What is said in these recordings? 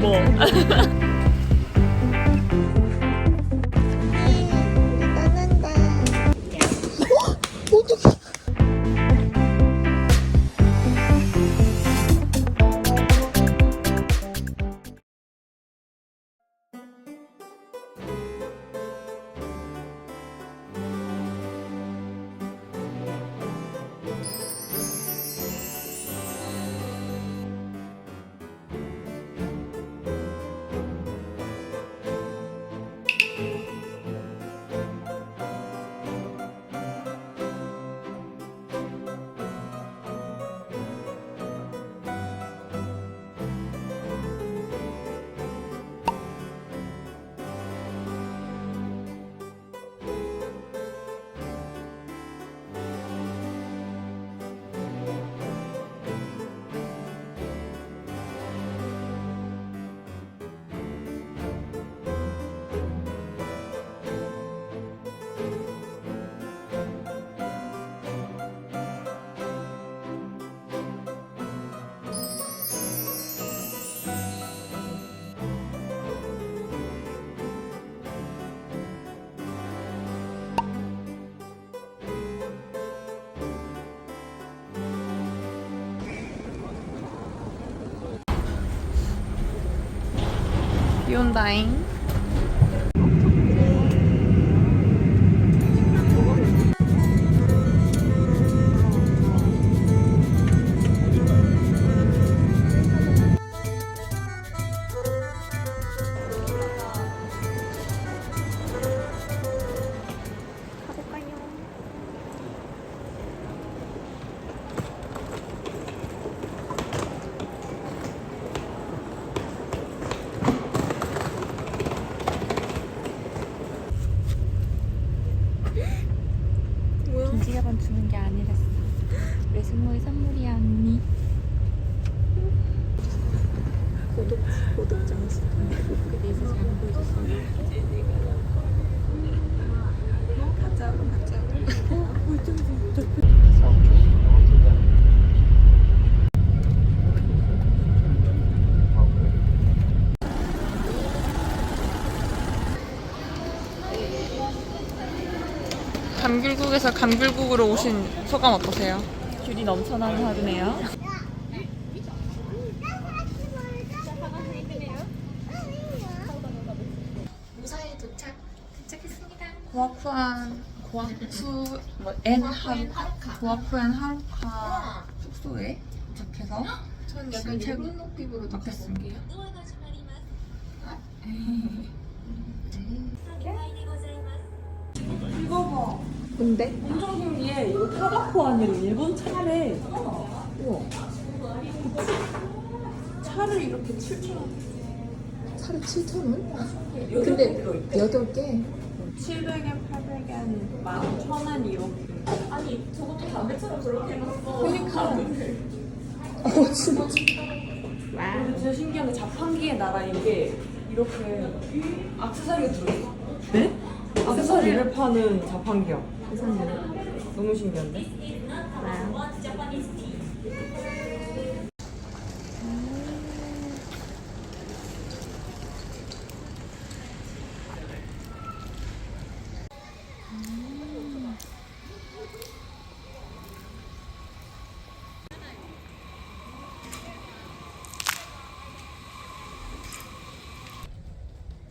뭐? 비 온다잉. 감귤국에서 감귤국으로 오신 소감 어떠세요? 귤이 넘쳐나는 하루네요. 무사히 도착 도착했습니다. 고아쿠안 고아쿠 뭐엔 하루카 고아쿠엔 하루카 숙소에 도착해서 전 약간 지금 이런 느낌으로 먹겠습니다. 뭔데? 한정경이에 이거 타바코 아니라 일본 차래. 우와. 차를 이렇게 7,000원. 차를 7,000원? 근데 8개? 700엔, 800엔, 11,000원 이렇게. 아니, 저것도 담배처럼 저렇게 해놨어. 그니까. 어 진짜 근데 진짜 신기한 게 자판기의 나라인 게 이렇게 악세사리가 들어있어. 네? 악세사리를 파는 자판기야. 너무 신기한데?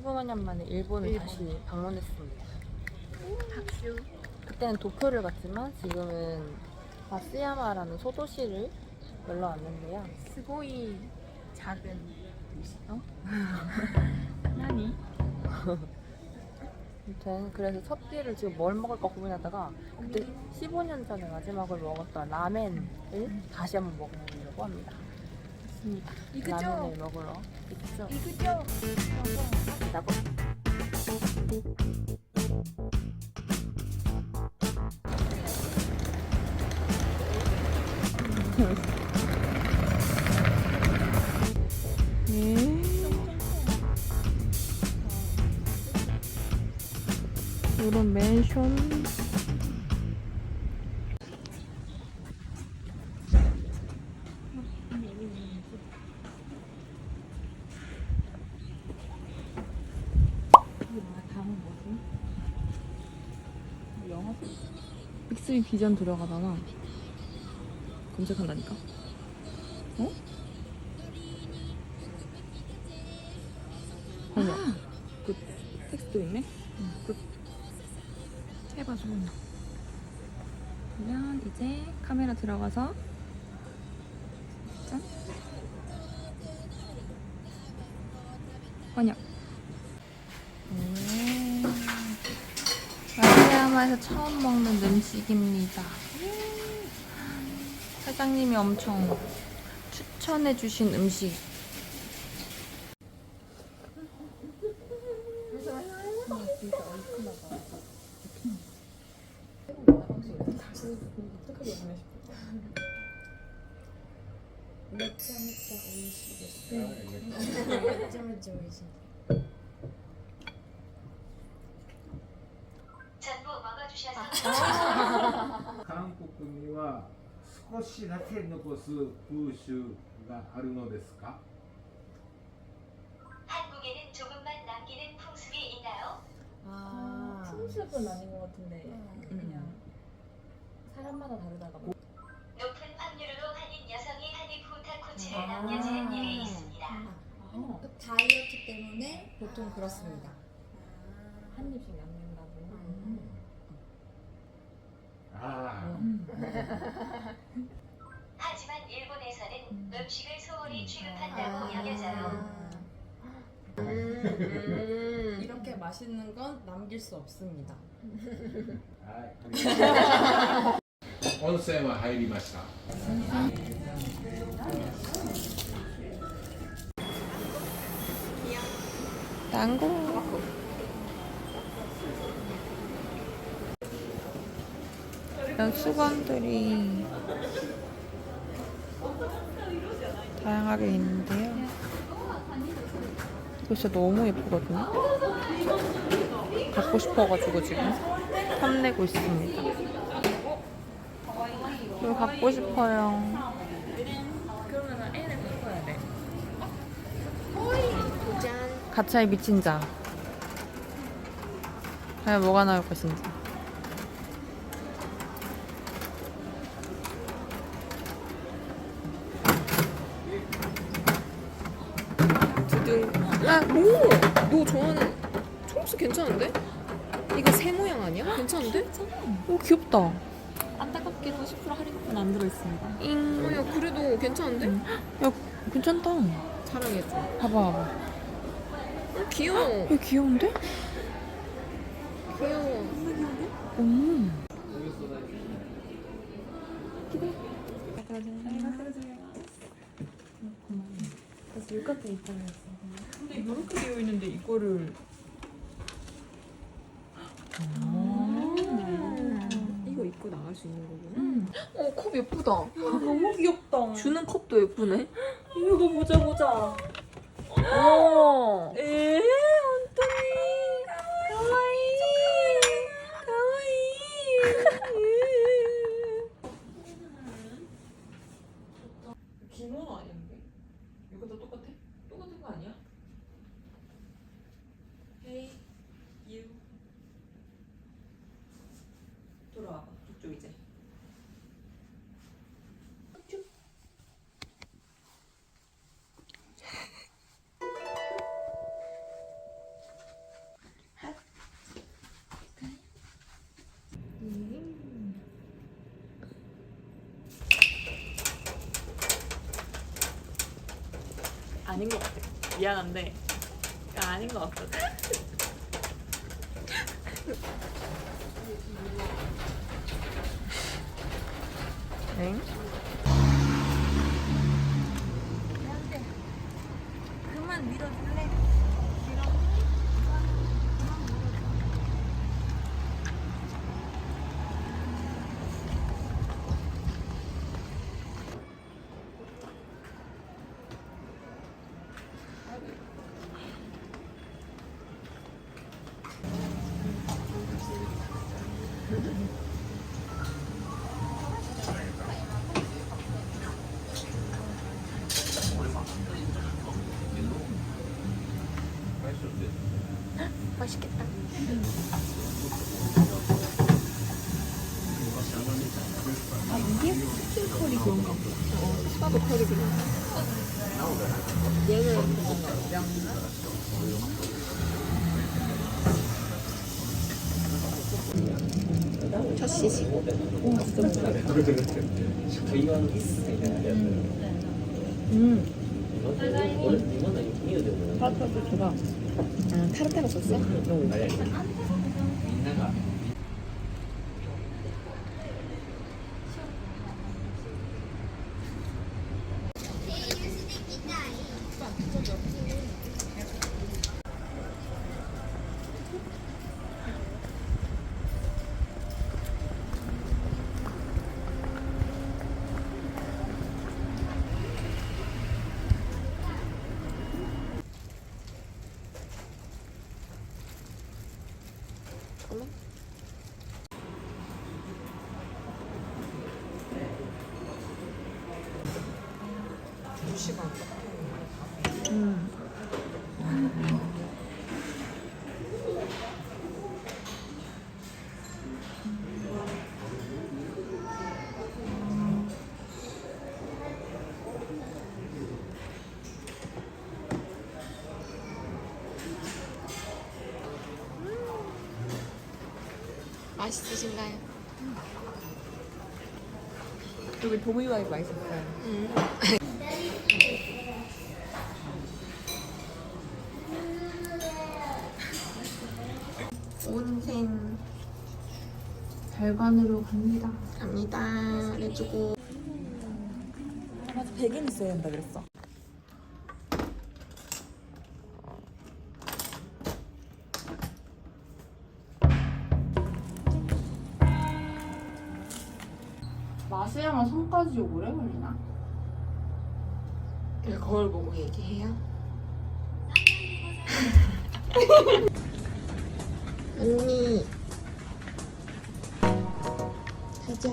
15만 년 만에 일본을 다시 방문했습니다. 박수. 그때는 도쿄를 갔지만 지금은 마스야마라는 소도시를 놀러 왔는데요. 스고이 작은 어? 나니? 아무튼 그래서 첫 끼를 지금 뭘 먹을까 고민하다가 그때 15년 전에 마지막으로 먹었던 라멘을 다시 한번 먹어보려고 합니다. 이그죠? 라면을 먹으러 있죠. 이그죠? 라고. 이런 맨션 텍스트리 비전 들어가잖아. 검색한다니까. 어? 아니야. 그 텍스트 있네? 그 해봐 좀. 그러면 이제 카메라 들어가서 짠. 번역. 음. 마리아마에서 처음 먹는 음식입니다. 사장님이 엄청 추천해주신 음식. 전부 少しだけ残す風習があるのですか 한국에는 조금만 남기는 풍습이 있나요? 아, 풍습은 아닌 것 같은데 음. 그냥 사람마다 다르다가 뭐. 높은 확률로 한인 여성이 한입 후타코치를 아. 남겨지는 일이 있습니다. 아, 다이어트 때문에 보통 그렇습니다. 한 입씩 남는다고.あ 하지만 일본에서는 음식을 소홀히 취급한다고 여겨져요. 이렇게 맛있는 건 남길 수 없습니다. はい温泉は入りました 땅고. 이런 수건들이 다양하게 있는데요. 이거 진짜 너무 예쁘거든요. 갖고 싶어가지고 지금 탐내고 있습니다. 이거 갖고 싶어요. 가차에 미친 자. 과연 뭐가 나올 것인지. 초록색 괜찮은데? 이거 새 모양 아니야? 괜찮은데? 오 귀엽다. 안타깝게도 10% 할인 쿠폰 안 들어있습니다 잉. 어, 야, 그래도 괜찮은데? 야 괜찮다. 자랑했지. 봐봐 봐봐. 어, 귀여워. 야 귀여운데? 귀여워. 음. 근데 이렇게 되어 있는데 이거를 이거 입고 나갈 수 있는 거구나. 어, 컵 예쁘다. 너무 귀엽다 주는 컵도 예쁘네. 이거 보자 보자 오. 에 언더니 가와이 기모노 아니야, 이게? 이것도 똑같아? 똑같은 거 아니야? Hey, you. 돌아와봐, 이쪽 이제. 아닌 것 같아 미안한데 아닌 것 같거든 엥? 그런가 보다. 어, 스파도 컬이구나. 얘는 그건가 명. 첫 시식. 아, 타르타르 소스? 맛있으신가요? 여기 도미와이 맛있었어요. 온센 별관으로 갑니다. 갑니다. 해주고. 맞아, 100인 있어야 된다 그랬어. 마세야만 손까지 오래 걸리나? 거울 보고 얘기해요. 언니. 가자.